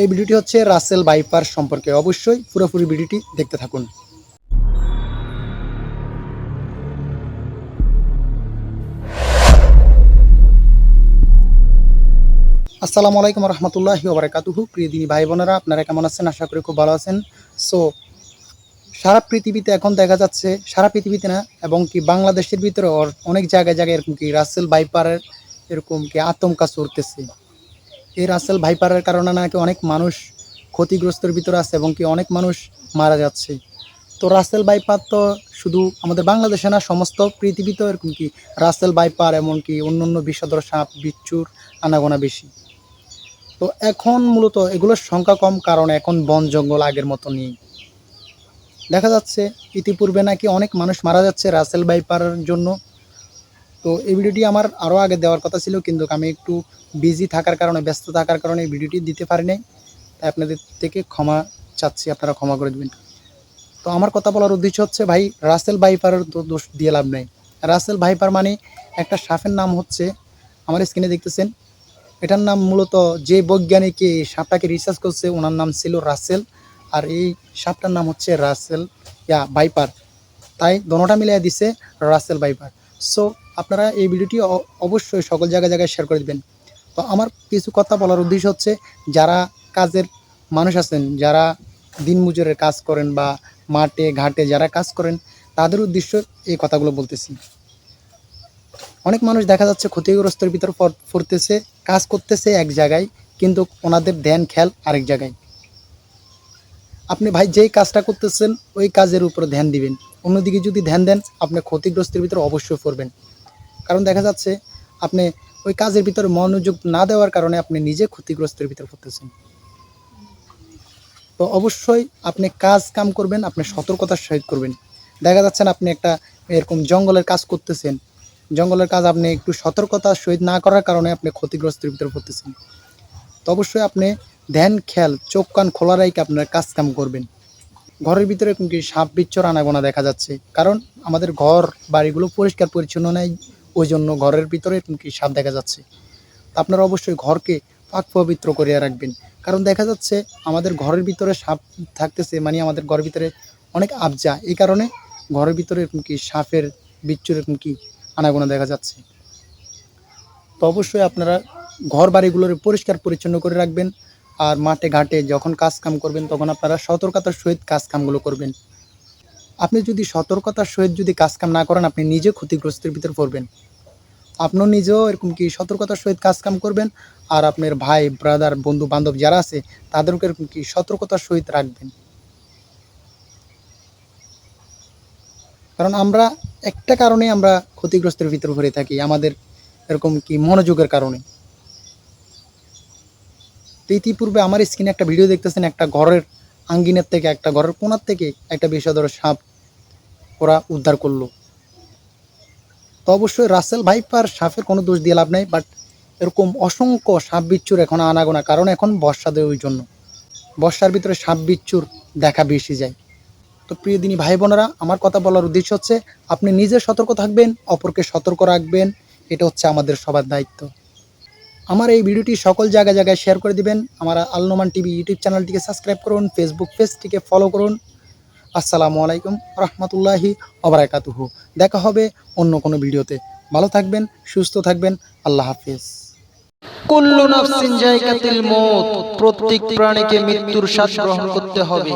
এই ভিডিওটি হচ্ছে রাসেল বাইপার সম্পর্কে। অবশ্যই পুরোপুরি ভিডিওটি দেখতে থাকুন। আসসালামু আলাইকুম রহমতুল্লাহি ওবরাকাতুহু। প্রিয় দিনী ভাই বোনেরা আপনারা কেমন আছেন? আশা করি খুব ভালো আছেন। সো সারা পৃথিবীতে এখন দেখা যাচ্ছে, সারা পৃথিবীতে না, এবং কি বাংলাদেশের ভিতরে অনেক জায়গায় জায়গায় এরকম কি রাসেল বাইপারের এরকম কি আতঙ্কা চড়তেছে এই রাসেল ভাইপারের কারণে নাকি অনেক মানুষ ক্ষতিগ্রস্তের ভিতরে আছে এবং কি অনেক মানুষ মারা যাচ্ছে? তো রাসেল বাইপার তো শুধু আমাদের বাংলাদেশে না, সমস্ত পৃথিবীতে এরকম কি রাসেল বাইপার এমনকি অন্য অন্য বিষধর সাপ, বিচ্ছুর, আনাগোনা বেশি। তো এখন মূলত এগুলোর সংখ্যা কম, কারণ এখন বন, জঙ্গল আগের মতো নেই। দেখা যাচ্ছে ইতিপূর্বে নাকি অনেক মানুষ মারা যাচ্ছে রাসেল বাইপারের জন্য। তো এই ভিডিওটি আমার আরও আগে দেওয়ার কথা ছিল, কিন্তু আমি একটু বিজি থাকার কারণে, ব্যস্ত থাকার কারণে এই ভিডিওটি দিতে পারি নাই। তাই আপনাদের থেকে ক্ষমা চাচ্ছি, আপনারা ক্ষমা করে দেবেন। তো আমার কথা বলার উদ্দেশ্য হচ্ছে, ভাই রাসেল ভাইপারের দোষ দিয়ে লাভ নেই। রাসেল ভাইপার মানে একটা সাপের নাম হচ্ছে, আমার স্ক্রিনে দেখতেছেন, এটার নাম মূলত যে বৈজ্ঞানিক এই সাপটাকে রিসার্চ করছে, ওনার নাম ছিল রাসেল আর এই সাপটার নাম হচ্ছে রাসেল ইয়া ভাইপার তাই দোনোটা মিলিয়ে দিছে রাসেল ভাইপার সো আপনারা এই ভিডিওটি অবশ্যই সকল জায়গায় জায়গায় শেয়ার করে দিবেন। তো আমার কিছু কথা বলার উদ্দেশ্য হচ্ছে, যারা কাজের মানুষ আছেন, যারা দিনমজুরের কাজ করেন বা মাঠে, ঘাটে যারা কাজ করেন, তাদের উদ্দেশ্য এই কথাগুলো বলতেছি। অনেক মানুষ দেখা যাচ্ছে ক্ষতিগ্রস্তের ভিতর পড়তেছে, কাজ করতেছে এক জায়গায়, কিন্তু ওনাদের ধ্যান খেয়াল আরেক জায়গায়। আপনি ভাই যেই কাজটা করতেছেন, ওই কাজের উপর ধ্যান দিবেন। অন্যদিকে যদি ধ্যান দেন, আপনি ক্ষতিগ্রস্তের ভিতরে অবশ্যই পড়বেন। কারণ দেখা যাচ্ছে, আপনি ওই কাজের ভিতরে মনোযোগ না দেওয়ার কারণে আপনি নিজে ক্ষতিগ্রস্তের ভিতরে পড়তেছেন। তো অবশ্যই আপনি কাজ কাম করবেন, আপনি সতর্কতার সহিত করবেন। দেখা যাচ্ছে না আপনি একটা এরকম জঙ্গলের কাজ করতেছেন। জঙ্গলের কাজ আপনি একটু সতর্কতার সহিত না করার কারণে আপনি ক্ষতিগ্রস্তের ভিতরে পড়তেছেন। তো অবশ্যই আপনি ধ্যান, খেয়াল, চোখ, কান খোলা রাখে আপনার কাজ কাম করবেন। ঘরের ভিতরে কি সাপ বিচ্ছর আনাগোনা দেখা যাচ্ছে? কারণ আমাদের ঘর, বাড়িগুলো পরিষ্কার, পরিচ্ছন্ন নেই, ওই জন্য ঘরের ভিতরে কি সাপ দেখা যাচ্ছে? আপনারা অবশ্যই ঘরকে পাক পবিত্র করিয়া রাখবেন। কারণ দেখা যাচ্ছে আমাদের ঘরের ভিতরে সাপ থাকতেছে মানে আমাদের ঘরের ভিতরে অনেক আবজা। এই কারণে ঘরের ভিতরে কি সাপের, বিচ্ছুর এরকম কি আনাগোনা দেখা যাচ্ছে। তো অবশ্যই আপনারা ঘর, বাড়িগুলোর পরিষ্কার, পরিচ্ছন্ন করে রাখবেন। আর মাঠে ঘাটে যখন কাজ কাম করবেন, তখন আপনারা সতর্কতার সহিত কাজ কামগুলো করবেন। আপনি যদি সতর্কতার সহিত যদি কাজ কাম না করেন, আপনি নিজে ক্ষতিগ্রস্তের ভিতর পড়বেন। আপনিও নিজেও এরকম কি সতর্কতার সহিত কাজ কাম করবেন আর আপনার ভাই ব্রাদার বন্ধু বান্ধব যারা আছে তাদেরকে এরকম কি সতর্কতার সহিত রাখবেন। কারণ আমরা একটা কারণে আমরা ক্ষতিগ্রস্তের ভিতর ভরে থাকি, আমাদের এরকম কি মনোযোগের কারণে। তো ইতিপূর্বে আমার স্ক্রিনে একটা ভিডিও দেখতেছেন, একটা ঘরের আঙ্গিনের থেকে, একটা ঘরের কোনার থেকে একটা বিষধর সাপ ওরা উদ্ধার করল। তো অবশ্যই রাসেল ভাইপার সাপের কোনো দোষ দিয়ে লাভ নাই বাট এরকম অসংখ্য সাপ বিচ্ছুর এখন আনাগোনা, কারণ এখন বর্ষা দেয় ওই জন্য। বর্ষার ভিতরে সাপ বিচ্ছুর দেখা বেশি যায়। তো প্রিয় দিনী ভাই বোনেরা, আমার কথা বলার উদ্দেশ্য হচ্ছে, আপনি নিজে সতর্ক থাকবেন, অপরকে সতর্ক রাখবেন, এটা হচ্ছে আমাদের সবার দায়িত্ব। আমার এই ভিডিওটি সকল জায়গায় জায়গায় শেয়ার করে দিবেন। আমার আলনোমান টিভি ইউটিউব চ্যানেলটিকে সাবস্ক্রাইব করুন ফেসবুক পেজটিকে ফলো করুন। আসসালামু আলাইকুম রহমতুল্লাহি অবরাকাতুহু দেখা হবে অন্য কোনো ভিডিওতে। ভালো থাকবেন, সুস্থ থাকবেন, আল্লাহ হাফিজ। কুল্লু নাফসিন জায়গাতিল মৌত, প্রত্যেক প্রাণীকে মৃত্যুর স্বাদ গ্রহণ করতে হবে।